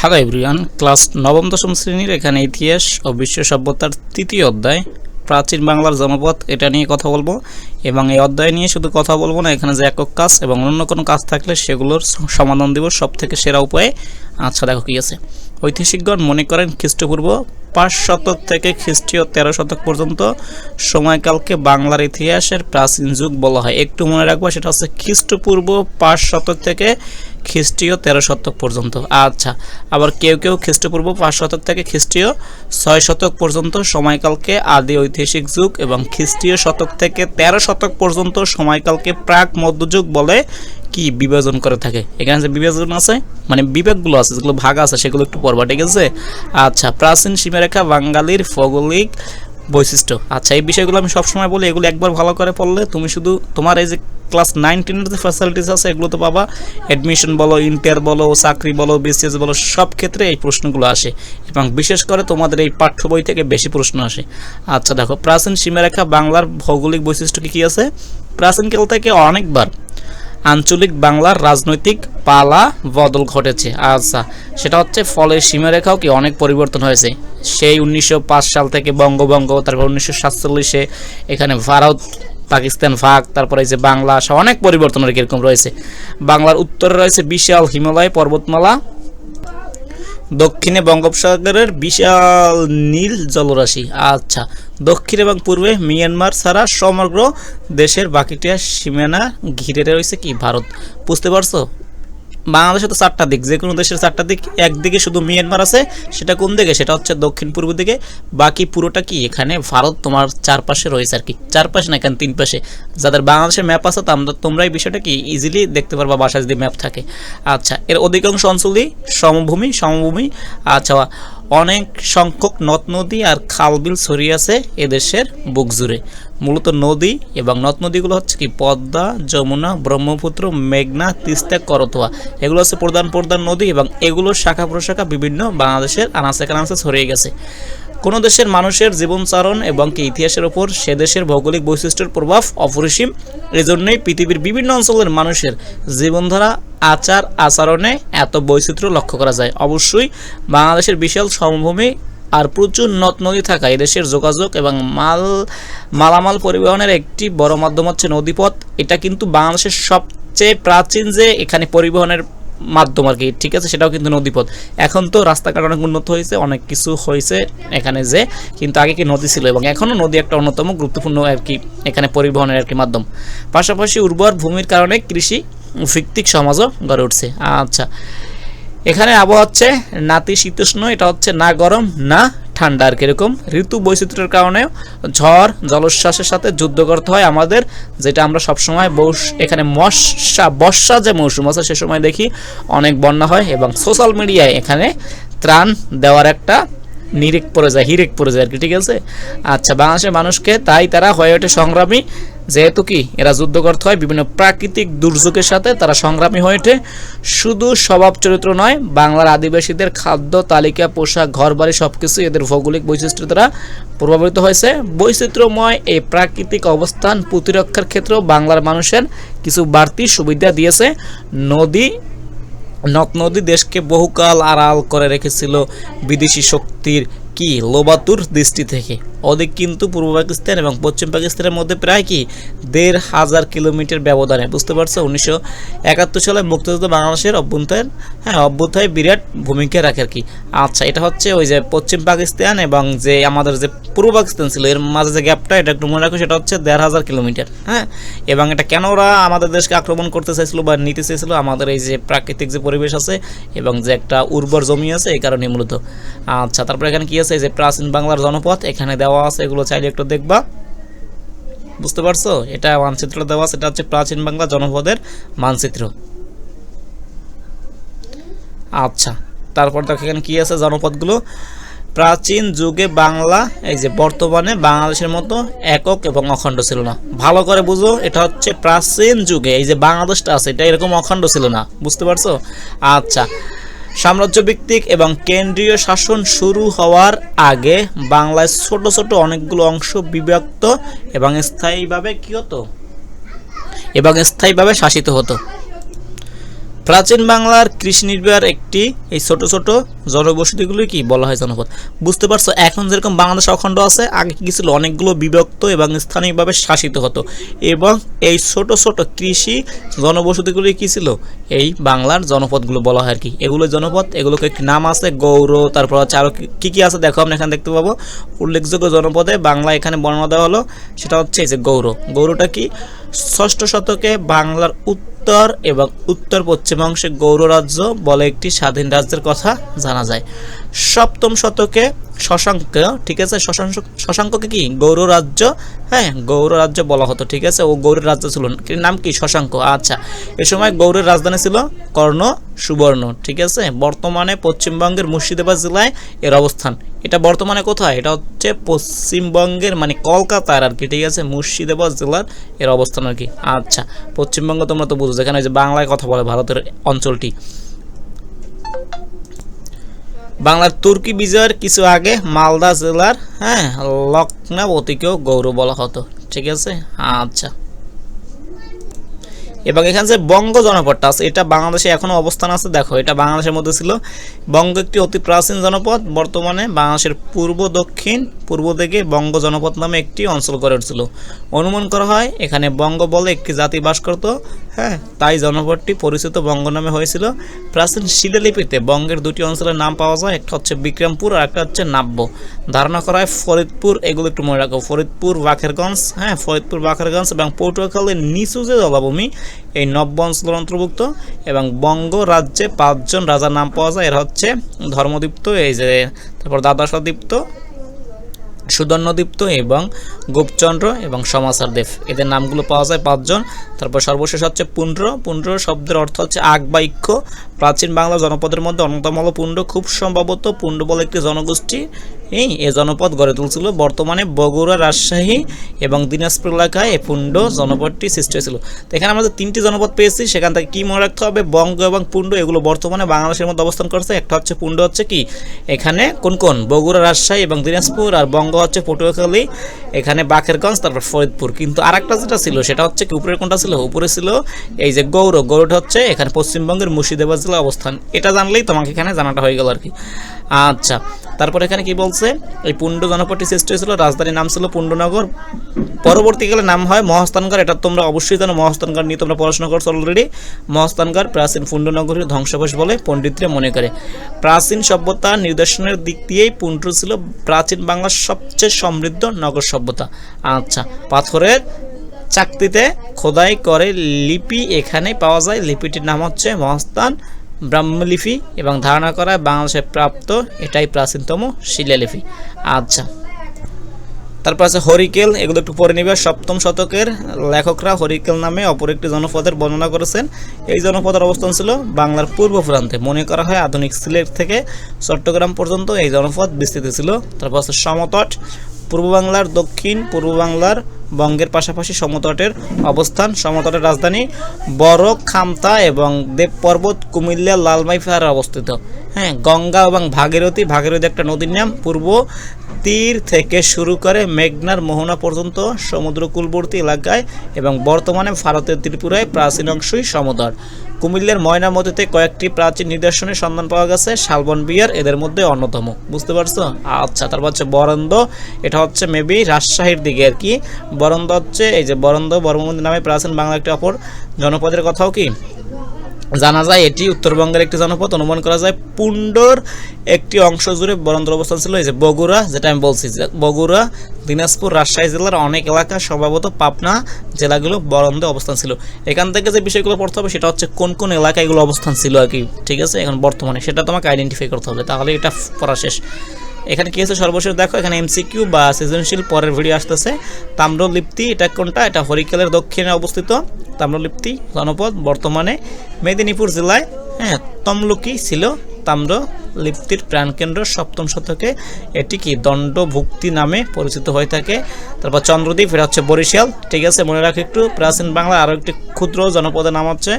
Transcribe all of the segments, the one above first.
Hello everyone class নবম দশম শ্রেণির এখানে ইতিহাস ও বিশ্ব সভ্যতার তৃতীয় অধ্যায়। প্রাচীন বাংলার জনপথ এটা নিয়ে কথা বলব। এবং এই অধ্যায় নিয়ে শুধু কথা বলব না, এখানে যে একক কাজ এবং অন্য কোনো কাজ থাকলে সেগুলোর সমাধান দিব সব থেকে সেরা উপায়ে। আচ্ছা দেখো কী আছে। ঐতিহাসিকগণ মনে করেন খ্রিস্টপূর্ব পাঁচ শতক থেকে খ্রিস্টীয় তেরো শতক পর্যন্ত সময়কালকে বাংলার ইতিহাসের প্রাচীন যুগ বলা হয়। একটু মনে রাখব, সেটা হচ্ছে খ্রিস্টপূর্ব পাঁচ শতক থেকে খ্রিস্টীয় তেরো শতক পর্যন্ত। আচ্ছা আবার কেউ কেউ খ্রিস্টপূর্ব পাঁচ শতক থেকে খ্রিস্টীয় ছয় শতক পর্যন্ত সময়কালকে আদি ঐতিহাসিক যুগ এবং খ্রিস্টীয় শতক থেকে তেরো শতক পর্যন্ত সময়কালকে প্রাক মধ্যযুগ বলে কি বিভাজন করে থাকে? এখানে যে বিভাজন আছে মানে বিভাগগুলো আছে, যেগুলো ভাগ আছে, সেগুলো একটু পড়বা, ঠিক আছে? আচ্ছা প্রাচীন সীমারেখা বাঙালির ভৌগোলিক বৈশিষ্ট্য। আচ্ছা এই বিষয়গুলো আমি সবসময় বলি, এগুলো একবার ভালো করে পড়লে তুমি শুধু তোমার এই যে ক্লাস নাইন টেনের যে ফ্যাসিলিটিস আছে, এগুলো তো পাবা। অ্যাডমিশন বলো ইন্টার বলো, চাকরি বলো বিসিএস বলো, সব ক্ষেত্রে এই প্রশ্নগুলো আসে। এবং বিশেষ করে তোমাদের এই পাঠ্য বই থেকে বেশি প্রশ্ন আসে। আচ্ছা দেখো, প্রাচীন সীমারেখা বাংলার ভৌগোলিক বৈশিষ্ট্য কি কি আছে? প্রাচীনকাল থেকে অনেকবার আঞ্চলিক বাংলার রাজনৈতিক পালা বদল ঘটেছে। আচ্ছা সেটা হচ্ছে ফলে সীমারেখাও কি অনেক পরিবর্তন হয়েছে? সেই উনিশশো পাঁচ সাল থেকে বঙ্গভঙ্গ, তারপর উনিশশো সাতচল্লিশে এখানে ভারত, পাকিস্তান ভাগ, তারপরে এই যে বাংলা আসা অনেক পরিবর্তন আর এরকম রয়েছে। বাংলার উত্তরে রয়েছে বিশাল হিমালয় পর্বতমালা। দক্ষিণে বঙ্গোপসাগরের বিশাল নীল জলরাশি। আচ্ছা দক্ষিণ এবং পূর্বে মিয়ানমার ছাড়া সমগ্র দেশের বাকিটা সীমানা ঘিরে রয়েছে কি ভারত? বুঝতে পারছ? বাংলাদেশে তো চারটা দিক যে কোনো দেশের চারটা দিক, একদিকে শুধু মিয়ানমার আছে, সেটা কোন দিকে? সেটা হচ্ছে দক্ষিণ পূর্ব দিকে। বাকি পুরোটা কি? এখানে ভারত তোমার চারপাশে রয়েছে আর কি। চারপাশে না, এখানে তিন পাশে। যাদের বাংলাদেশের ম্যাপ আছে তা তোমরা এই বিষয়টা কি ইজিলি দেখতে পারবা, বাসায় যদি ম্যাপ থাকে। আচ্ছা এর অধিকাংশ অঞ্চলই সমভূমি সমভূমি। আচ্ছা অনেক সংখ্যক নদ নদী আর খালবিল ছড়িয়ে আছে এদেশের বুক জুড়ে। মূলত নদী এবং নদ নদীগুলো হচ্ছে কি পদ্মা, যমুনা, ব্রহ্মপুত্র, মেঘনা, তিস্তা, করতোয়া। এগুলো হচ্ছে প্রধান প্রধান নদী এবং এগুলোর শাখা প্রশাখা বিভিন্ন বাংলাদেশের আনাচে কানাচে ছড়িয়ে গেছে। কোনো দেশের মানুষের জীবনচারণ এবং কি ইতিহাসের ওপর সে দেশের ভৌগোলিক বৈশিষ্ট্যের প্রভাব অপরিসীম, এজন্যই পৃথিবীর বিভিন্ন অঞ্চলের মানুষের জীবনধারা, আচার, আচরণে এত বৈচিত্র্য লক্ষ্য করা যায়। অবশ্যই বাংলাদেশের বিশাল সমভূমি আর প্রচুর নদ নদী থাকা এদেশের যোগাযোগ এবং মাল, মালামাল পরিবহনের একটি বড় মাধ্যম হচ্ছে নদীপথ। এটা কিন্তু বাংলাদেশের সবচেয়ে প্রাচীন যে এখানে পরিবহনের মাধ্যম আর কি, ঠিক আছে? সেটাও কিন্তু নদীপথ। এখন তো রাস্তাঘাট অনেক উন্নত হয়েছে, অনেক কিছু হয়েছে এখানে যে, কিন্তু আগে কি নদী ছিল এবং এখনও নদী একটা অন্যতম গুরুত্বপূর্ণ আর কি, এখানে পরিবহনের আর কি মাধ্যম। পাশাপাশি উর্বর ভূমির কারণে কৃষি ভিত্তিক সমাজও গড়ে উঠছে। আচ্ছা এখানে আবহাওয়া হচ্ছে নাতি শীতোষ্ণ, এটা হচ্ছে না গরম, না ঠান্ডা আর কীরকম ঋতু বৈচিত্র্যের কারণে ঝড়, জলোচ্ছ্বাসের সাথে যুদ্ধ করতে হয় আমাদের, যেটা আমরা সবসময় বস, এখানে মশা, বর্ষা যে মৌসুম আছে সে সময় দেখি অনেক বন্যা হয় এবং সোশ্যাল মিডিয়ায় এখানে ত্রাণ দেওয়ার একটা নিরেক পড়ে যায় হিরেক পড়ে যায় আর কি, ঠিক আছে? আচ্ছা বাংলাদেশের মানুষকে তাই তারা হয়ে ওঠে সংগ্রামী যেহেতু কি, এরা যুদ্ধ করতে হয়, বিভিন্ন প্রাকৃতিক দুর্যোগের সাথে তারা সংগ্রামী হয়ে ওঠে। শুধু স্বভাব চরিত্র নয়, বাংলার আদিবাসীদের খাদ্য, তালিকা, পোশাক, ঘরবাড়ি সব কিছু এদের ভৌগোলিক বৈশিষ্ট্য দ্বারা প্রভাবিত হয়েছে। বৈচিত্র্যময় এই প্রাকৃতিক অবস্থান প্রতিরক্ষার ক্ষেত্রেও বাংলার মানুষের কিছু বাড়তি সুবিধা দিয়েছে। নদী নদ নদী দেশকে বহুকাল আড়াল করে রেখেছিল বিদেশি শক্তির কি? লোবাতুর দৃষ্টি থেকে। ওদিক কিন্তু পূর্ব পাকিস্তান এবং পশ্চিম পাকিস্তানের মধ্যে প্রায় কি? দেড় হাজার কিলোমিটার ব্যবধানে। বুঝতে পারছ? উনিশশো একাত্তর সালে মুক্তিযুদ্ধ বাংলাদেশের অভ্যন্তরীণ হ্যাঁ অভ্যুত্থায় বিরাট ভূমিকা রাখে আর কি। আচ্ছা এটা হচ্ছে ওই যে পশ্চিম পাকিস্তান এবং যে আমাদের যে পূর্ব পাকিস্তান ছিল, এর মাঝে যে গ্যাপটা এটা একটু মনে রাখো, সেটা হচ্ছে দেড় হাজার কিলোমিটার হ্যাঁ? এবং এটা কেন ওরা আমাদের দেশকে আক্রমণ করতে চাইছিল বা নিতে চাইছিল? আমাদের এই যে প্রাকৃতিক যে পরিবেশ আছে এবং যে একটা উর্বর জমি আছে, এই কারণে মূলত। আচ্ছা তারপরে এখানে কি আছে? এই যে প্রাচীন বাংলার জনপথ এখানে দেওয়া আছে, এগুলো চাইলে একটু দেখবা। বুঝতে পারছ? এটা মানচিত্র দেওয়া আছে, এটা হচ্ছে প্রাচীন বাংলা জনপদের মানচিত্র। আচ্ছা তারপর দেখো এখানে কি আছে জনপদগুলো? প্রাচীন যুগে বাংলা, এই যে বর্তমানে বাংলাদেশের মতো একক এবং অখণ্ড ছিল না। ভালো করে বুঝো, এটা হচ্ছে প্রাচীন যুগে, এই যে বাংলাদেশটা আছে, এটা এরকম অখণ্ড ছিল না। বুঝতে পারছ? আচ্ছা সাম্রাজ্য ভিত্তিক এবং কেন্দ্রীয় শাসন শুরু হওয়ার আগে বাংলায় ছোট ছোট অনেকগুলো অংশ বিভক্ত এবং স্থায়ীভাবে কি হতো? এবং স্থায়ীভাবে শাসিত হতো। প্রাচীন বাংলার কৃষি নির্ভর একটি এই ছোট ছোট জনবসতিগুলো কি বলা হয় জনপদ? বুঝতে পারছ, এখন যেরকম বাংলাদেশ অখণ্ড আছে, আগে কি ছিল অনেকগুলো বিভক্ত এবং স্থানীয়ভাবে শাসিত হতো। এবং এই ছোট ছোট কৃষি জনবসতিগুলি কি ছিল? এই বাংলার জনপদগুলো বলা হয় আর কি। এগুলো জনপদ, এগুলোকে নাম আছে? গৌর, তারপর হচ্ছে আরও কী কী আছে? দেখো আমরা এখানে দেখতে পাবো। উল্লেখযোগ্য জনপদে বাংলা এখানে বর্ণনা দেওয়া হলো, সেটা হচ্ছে এই যে গৌর। গৌরটা কি? ষষ্ঠ শতকে বাংলার উত্তর এবং উত্তর পশ্চিমাংশে গৌর রাজ্য বলে একটি স্বাধীন রাজ্যের কথা জানা যায়। সপ্তম শতকে শশাঙ্ক, ঠিক আছে? শশাঙ্ক শশাঙ্ককে কি? গৌর রাজ্য? হ্যাঁ গৌর রাজ্য বলা হতো, ঠিক আছে? ও গৌরের রাজ্য ছিল। নাম কি? শশাঙ্ক। আচ্ছা এ সময় গৌরের রাজধানী ছিল কর্ণ সুবর্ণ, ঠিক আছে? বর্তমানে পশ্চিমবঙ্গের মুর্শিদাবাদ জেলায় এর অবস্থান। এটা বর্তমানে কোথায়? এটা হচ্ছে পশ্চিমবঙ্গের মানে কলকাতার আর কি, ঠিক আছে? মুর্শিদাবাদ জেলার এর অবস্থান আর কি। আচ্ছা পশ্চিমবঙ্গ তোমরা তো বুঝো, যেখানে যে বাংলায় কথা বলে ভারতের অঞ্চলটি। বাংলার তুর্কি বিজয়ের কিছু আগে মালদা জেলার হ্যাঁ লক্ষ্ণাবতীকেও গৌরব বলা হতো। ঠিক আছে? আচ্ছা। এবং এখানে যে বঙ্গ জনপদটা আছে, এটা বাংলাদেশে এখনও অবস্থান আছে, দেখো, এটা বাংলাদেশের মধ্যে ছিল। বঙ্গ একটি অতি প্রাচীন জনপদ, বর্তমানে বাংলাদেশের পূর্ব, দক্ষিণ, পূর্ব দিকে বঙ্গ জনপদ নামে একটি অঞ্চল গড়ে উঠছিল। অনুমান করা হয়, এখানে বঙ্গ বলে একটি জাতি বাস করত হ্যাঁ তাই জনপদটি পরিচিত বঙ্গ নামে হয়েছিল। প্রাচীন শিলালিপিতে বঙ্গের দুটি অঞ্চলের নাম পাওয়া যায়, একটা হচ্ছে বিক্রমপুর আর একটা হচ্ছে নাব্য। ধারণা করা হয় ফরিদপুর, এগুলো একটু মনে রাখো, ফরিদপুর বাখেরগঞ্জ হ্যাঁ ফরিদপুর বাখেরগঞ্জ এবং পটুয়াখালীর নিচু যে জলাভূমি এই নব্য অঞ্চলের অন্তর্ভুক্ত এবং বঙ্গ রাজ্যে পাঁচজন রাজার নাম পাওয়া যায়। এরা হচ্ছে ধর্মদীপ্ত, এই যে তারপর দ্বাদশাদীপ্ত সুদর্ণদীপ্ত এবং গোপচন্দ্র এবং সমাচার দেব। এদের নামগুলো পাওয়া যায় পাঁচজন। তারপর সর্বশেষ হচ্ছে পুণ্ড্র পুণ্ড্র শব্দের অর্থ হচ্ছে আগবাক্য প্রাচীন বাংলা জনপদের মধ্যে অন্যতম হলো পুণ্ড খুব সম্ভবত পুণ্ড বলে একটি জনগোষ্ঠী এই এ জনপদ গড়ে তুলছিল। বর্তমানে বগুড়া, রাজশাহী এবং দিনাজপুর এলাকায় এই পুণ্ড জনপদটি সৃষ্টি হয়েছিল। তো এখানে আমরা তিনটি জনপদ পেয়েছি, সেখান থেকে কী মনে রাখতে হবে? বঙ্গ এবং পুণ্ড এগুলো বর্তমানে বাংলাদেশের মধ্যে অবস্থান করছে। একটা হচ্ছে পুণ্ড হচ্ছে কি? এখানে কোন কোন? বগুড়া, রাজশাহী এবং দিনাজপুর আর বঙ্গ হচ্ছে পটুয়াখালী, এখানে বাকেরগঞ্জ, তারপর ফরিদপুর। কিন্তু আরেকটা যেটা ছিল, সেটা হচ্ছে কি উপরে কোনটা ছিল, উপরে ছিল এই যে গৌর। গৌরটা হচ্ছে এখানে পশ্চিমবঙ্গের মুর্শিদাবাদ জেলা অবস্থান। এটা জানলেই তোমাকে এখানে জানাটা হয়ে গেল আর কি। আচ্ছা তারপর এখানে কি বলছে? এই পুণ্ড জনপদটি সৃষ্টি হয়েছিল, রাজধানীর নাম ছিল পুণ্ডনগর। পরবর্তীকালে নাম হয় মহাস্থানগড়, এটা তোমরা অবশ্যই জানো, মহাস্থানগড় নিয়ে তোমরা পড়াশোনা করছ অলরেডি মহাস্থানগড় প্রাচীন পুণ্ডনগরীর ধ্বংসাবশ বলে পণ্ডিতরা মনে করে। প্রাচীন সভ্যতা নিদর্শনের দিক দিয়েই পুণ্ড ছিল প্রাচীন বাংলার সবচেয়ে সমৃদ্ধ নগর সভ্যতা। আচ্ছা পাথরের চাকরিতে খোদাই করে লিপি এখানে পাওয়া যায়। লিপিটির নাম হচ্ছে মহাস্থান ব্রাহ্মলিপি এবং ধারণা করা বাংলাদেশে প্রাপ্ত এটাই প্রাচীনতম শিলালিপি। আচ্ছা তারপর আছে হরিকেল, এগুলো একটু পরে নিবে। সপ্তম শতকের লেখকরা হরিকেল নামে অপর একটি জনপদের বর্ণনা করেছেন। এই জনপদের অবস্থান ছিল বাংলার পূর্ব প্রান্তে। মনে করা হয় আধুনিক সিলেট থেকে চট্টগ্রাম পর্যন্ত এই জনপদ বিস্তৃত ছিল। তারপর আছে সমতট, পূর্ব বাংলার দক্ষিণ, পূর্ব বাংলার বঙ্গের পাশাপাশি সমতটের অবস্থান। সমতটের রাজধানী বড় খামতা এবং দেব পর্বত কুমিল্লা লালমাই পাহাড়ে অবস্থিত। হ্যাঁ গঙ্গা এবং ভাগীরথী। ভাগীরথী একটা নদীর নাম। পূর্ব তীর থেকে শুরু করে মেঘনার মোহনা পর্যন্ত সমুদ্রকূলবর্তী এলাকায় এবং বর্তমানে ভারতের ত্রিপুরায় প্রাচীন অংশই সমতট। কুমিল্লার ময়নামতিতে কয়েকটি প্রাচীন নিদর্শনের সন্ধান পাওয়া গেছে। শালবন বিয়ার এদের মধ্যে অন্যতম। বুঝতে পারছ? আচ্ছা তারপর হচ্ছে বরেন্দ্র। এটা হচ্ছে মেবি রাজশাহীর দিকে আর কি। বরন্দ হচ্ছে, এই যে বরন্দ বর্মন্দির নামে প্রাচীন বাংলা একটি অপর জনপদের কথাও কি? জানা যায় এটি উত্তরবঙ্গের একটি জনপদ, অনুমান করা যায় পুণ্ডর একটি অংশ জুড়ে বরন্দর অবস্থান ছিল, এই যে বগুড়া, যেটা আমি বলছি বগুড়া, দিনাজপুর, রাজশাহী জেলার অনেক এলাকা, সম্ভবত পাবনা জেলাগুলো বরন্দে অবস্থান ছিল। এখান থেকে যে বিষয়গুলো পড়তে হবে, সেটা হচ্ছে কোন কোন এলাকায় এগুলো অবস্থান ছিল আর কি, ঠিক আছে? এখন বর্তমানে সেটা তোমাকে আইডেন্টিফাই করতে হবে, তাহলে এটা পড়া শেষ। এখানে কি আছে? সর্বশেষ দেখো, এখানে এমসিকিউ বা সৃজনশীল পরের ভিডিও আসতেছে। তাম্রলিপ্তি, এটা কোনটা? এটা হরিকেলের দক্ষিণে অবস্থিত। তাম্রলিপ্তি, জনপদ, বর্তমানে মেদিনীপুর জেলায় হ্যাঁ তমলুকি ছিল। তাম্র লিপ্তির প্রাণকেন্দ্র সপ্তম শতকে এটি কি দণ্ডভুক্তি নামে পরিচিত হয়ে থাকে। তারপর চন্দ্রদ্বীপ, এটা হচ্ছে বরিশাল। ঠিক আছে, মনে রাখো একটু, প্রাচীন বাংলা আরও একটি ক্ষুদ্র জনপদের নাম হচ্ছে,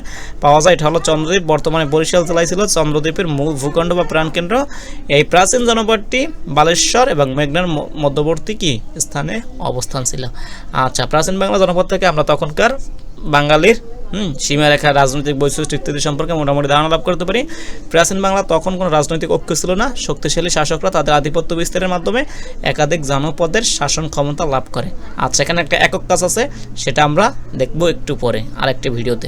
পাওয়া যায়, এটা হলো চন্দ্রদ্বীপ। বর্তমানে বরিশাল জেলায় ছিল চন্দ্রদ্বীপের মূল ভূখণ্ড বা প্রাণকেন্দ্র। এই প্রাচীন জনপদটি বালেশ্বর এবং মেঘনার মধ্যবর্তী কি স্থানে অবস্থান ছিল? আচ্ছা প্রাচীন বাংলা জনপদ থেকে আমরা তখনকার বাঙালির, হুম, সীমারেখা রাজনৈতিক বৈশিষ্ট্য ইত্যাদি সম্পর্কে মোটামুটি ধারণা লাভ করতে পারি। প্রাচীন বাংলা তখন কোনো রাজনৈতিক ঐক্য ছিল না। শক্তিশালী শাসকরা তাদের আধিপত্য বিস্তারের মাধ্যমে একাধিক জনপদের শাসন ক্ষমতা লাভ করে। আচ্ছা এখানে একটা একক কাজ আছে, সেটা আমরা দেখব একটু পরে আর একটি ভিডিওতে।